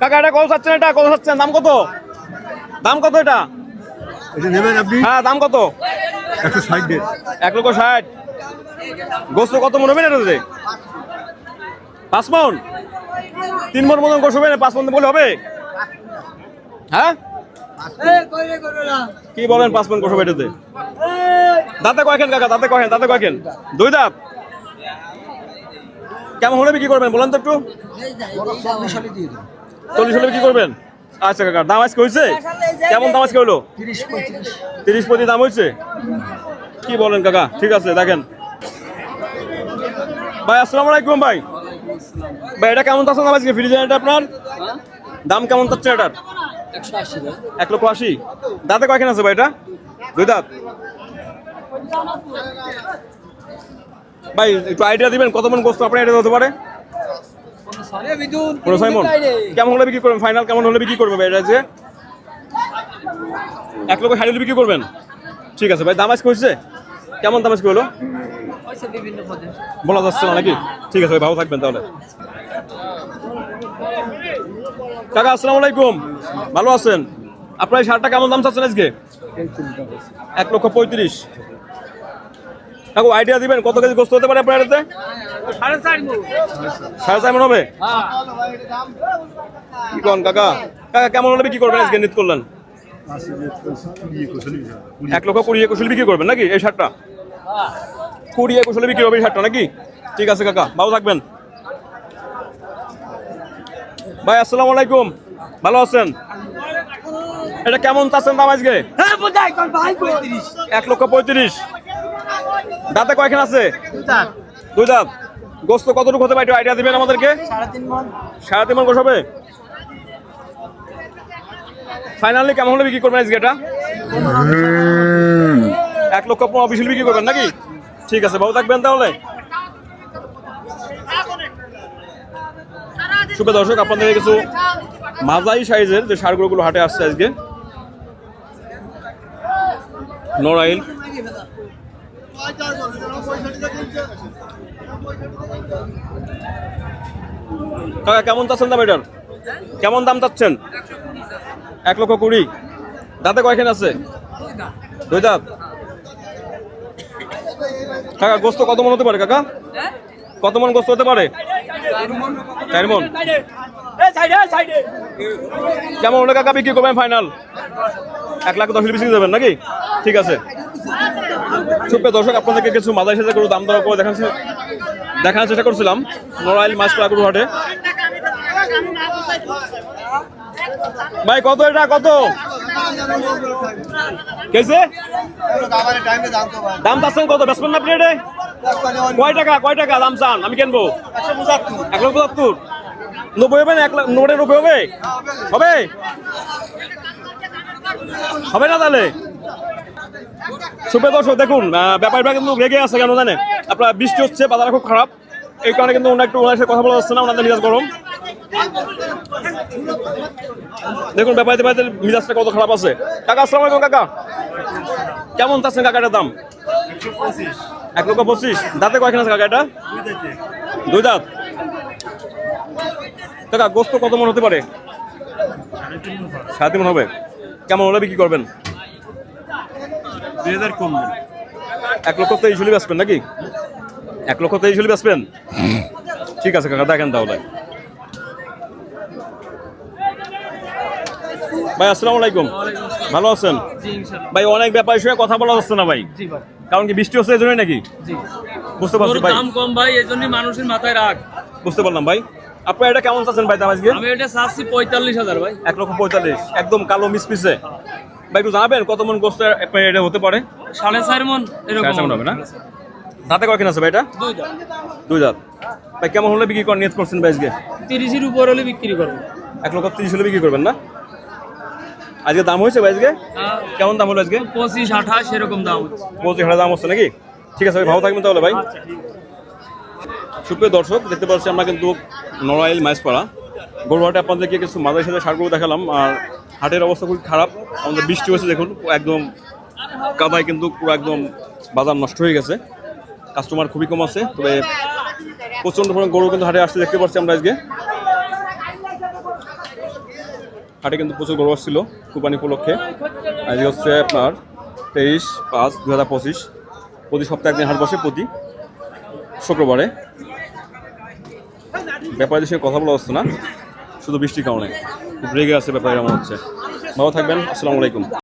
কাকা এটা কত চাচ্ছেন এটা? কত চাচ্ছেন? দাম কত? দাম কত এটা? এটা নেবেন আপনি? হ্যাঁ দাম কত? একশো ষাট এক লক্ষ ষাট। গোস্ত কত মন হবে না এটাতে? পাঁচ মন? তিন মন মতন গোস্ত হবে না? পাঁচ মন বলে হবে? হ্যাঁ? কি বলেন পাঁচ মন গোস্ত হবে এটাতে? দাঁতে কয়খান কাকা? দাঁতে কয়খান দাঁতে কয়খান দুই দাঁত? কেমন হলে বিক্রি করবেন? বলেন তো একটু। চল্লিশ হলে বিক্রি করবেন? আচ্ছা কাকা, দাম আজকে হয়েছে? কেমন দাম আজকে হলো? তিরিশ পঁচিশ দাম হয়েছে? কি বলেন, কাকা? ঠিক আছে, দেখেন। ভাই, আসসালামু আলাইকুম, ভাই। ভাই, এটা কেমন দাম আজকে? ফ্রিজ এটা আপনার? দাম কেমন চাচ্ছে এটার? এক লক্ষ আশি। দাঁতে কয়খান আছে ভাই এটা? দুই দাঁত? ভাই, একটু আইডিয়া দিবেন কত মন গোস্ত আপনার এটা পারে? মন। কেমন হলে বিক্রি করবেন? ফাইনাল কেমন হলে বিক্রি করবেন ভাই এটা যে? এক লক্ষ ষাট বিক্রি করবেন? ঠিক আছে ভাই, দাম আজকে হচ্ছে কেমন দাম আজকে হলো? বলা যাচ্ছে না নাকি? ঠিক আছে ভাই, ভালো থাকবেন তাহলে। কাকা, আসসালামু আলাইকুম। ভালো আছেন? আপনার এই শার্টটা কেমন দাম চাচ্ছেন আজকে? এক লক্ষ পঁয়ত্রিশ। কাকু আইডিয়া দিবেন কত কেজি গোস্ত হতে পারে আপনার এটাতে সাড়ে চার মন হবে? কি কন কাকা? কাকা কেমন হলে বিক্রি করবেন? আজকে নিত করলেন। এক লক্ষ কুড়ি একুশ বিক্রি করবেন নাকি এই শার্টটা? কুড়ি একুশ বিক্রি হবে এই শার্টটা নাকি? ঠিক আছে কাকা ভালো থাকবেন। ভাই আসসালামু আলাইকুম। ভালো আছেন? এটা কেমন চাচ্ছেন দাম আজকে? এক লক্ষ পঁয়ত্রিশ। দাঁতে কয়খান আছে? দুই দাঁত। গোস্ত কতটুকু হতে পারে? একটু আইডিয়া দিবেন আমাদেরকে? সাড়ে তিন মন গোস হবে? ফাইনালি কেমন হলে বিক্রি করবেন আজকে এটা? এক লক্ষ পনেরো বিশ বিক্রি করবেন নাকি? ঠিক আছে ভালো থাকবেন তাহলে। শুভ দর্শক আপনাদের কিছু মাঝারি সাইজের যে সারগুলো হাটে আসছে আজকে। নড়াইল। কাকা, কেমন চাচ্ছেন দাম এটার? কেমন দাম চাচ্ছেন? এক লক্ষ কুড়ি। দাঁতে কয়খান আছে? দুই দাঁত। কাকা, গোস্ত কত মন হতে পারে, কাকা? কত মন গোস্ত হতে পারে? মন। কেমন হলে, কাকা? বিক্রি করবেন ফাইনাল? এক লাখ দশ বিক্রি দেবেন নাকি? ঠিক আছে। সুপ্রিয় দর্শক, আপনাদেরকে কিছু মাদার সাথে করে দাম দর করে দেখাচ্ছে দেখানোর চেষ্টা করছিলাম। নড়াইল মাছ পাকুর হাটে। ভাই, কত এটা? কত? কেছে দাম চাচ্ছেন কত? না কয় টাকা? কয় টাকা দাম চান? আমি কিনবো। এক লক্ষ পঁচাত্তর। নব্বই হবে না? এক লাখ নব্বই হবে? হবে? হবে না তাহলে? সুপ্রিয় দর্শক দেখুন আহ, ব্যাপারীরা কিন্তু রেগে আছে কেন জানে আপনার বৃষ্টি হচ্ছে বাজার খুব খারাপ। এই কারণে কিন্তু ওনার একটু ওনার সাথে কথা বলা যাচ্ছে না ওনাদের মিজাজ গরম। দেখুন ব্যাপারীদের ব্যাপারীদের মিজাজটা কত খারাপ আছে। কাকা আসসালাম আলাইকুম কাকা। কেমন চাচ্ছেন কাকাটার দাম? এক লক্ষ পঁচিশ। দাঁতে কয়খান আছে কাকা এটা? দুই দাঁত। কাকা গোস্ত কত মন হতে পারে? সাড়ে তিন মন হবে। কেমন হলে বিক্রি করবেন? দুই হাজার কম দেন এক লক্ষ তেইশ হলে বেসবেন নাকি? এক লক্ষ তেইশ হলে বেসবেন ঠিক আছে কাকা দেখেন তাহলে। ভাই আসসালামু আলাইকুম। ভালো আছেন? ভাই অনেক ব্যাপারের সঙ্গে কথা বলা যাচ্ছে না ভাই। কারণ কি বৃষ্টি হচ্ছে এই জন্যই নাকি বুঝতে পারছি ভাই। দাম কম ভাই এই জন্য মানুষের মাথায় রাখ বুঝতে পারলাম ভাই। আপনার এটা কেমন চাচ্ছেন ভাই দাম আজকে? আমি এটা চাচ্ছি পঁয়তাল্লিশ হাজার ভাই। এক লক্ষ পঁয়তাল্লিশ একদম কালো মিসমিসে। ভাই একটু জানাবেন কত মন গোস্ত এটা হতে পারে? সাড়ে চার মন এরকম হবে না? দাঁতে আছে ভাই এটা? দুই দাঁত। ভাই কেমন হলে বিক্রি করার নিয়ত করছেন ভাই আজকে? তিরিশের উপর হলে বিক্রি করব। এক লক্ষ তিরিশ হলে বিক্রি করবেন না? আজকে দাম হয়েছে ভাই আজকে? কেমন দাম হলো আজকে? পঁচিশ আঠাশ এরকম দাম হচ্ছে। পঁচিশ হাজার দাম হচ্ছে নাকি? ঠিক আছে ভাই ভালো থাকবেন তাহলে ভাই। সুপ্রিয় দর্শক দেখতে পাচ্ছি আমরা কিন্তু নড়াইল মাইসপাড়া। গরুহাটে আপনাদেরকে কিছু মাঝের সাথে সারগুলো দেখালাম আর হাটের অবস্থা খুব খারাপ। আমাদের বৃষ্টি হয়েছে, দেখুন, একদম কাদায় কিন্তু পুরো একদম বাজার নষ্ট হয়ে গেছে। কাস্টমার খুবই কম আছে, তবে প্রচণ্ড পরিমাণ গরু কিন্তু হাটে আসতে দেখতে পাচ্ছি আমরা আজকে। হাটে কিন্তু প্রচুর গরু আসছিল, কুরবানি উপলক্ষে। আজকে হচ্ছে আপনার তেইশ পাঁচ দু হাজার পঁচিশ, প্রতি সপ্তাহে একদিন হাট বসে, প্রতি শুক্রবারে। ব্যাপারীদের সঙ্গে কথা বলা হচ্ছে না। শুধু বৃষ্টির কারণে। রেগে আছে ব্যাপারে এমন হচ্ছে। ভালো থাকবেন আসসালামু আলাইকুম।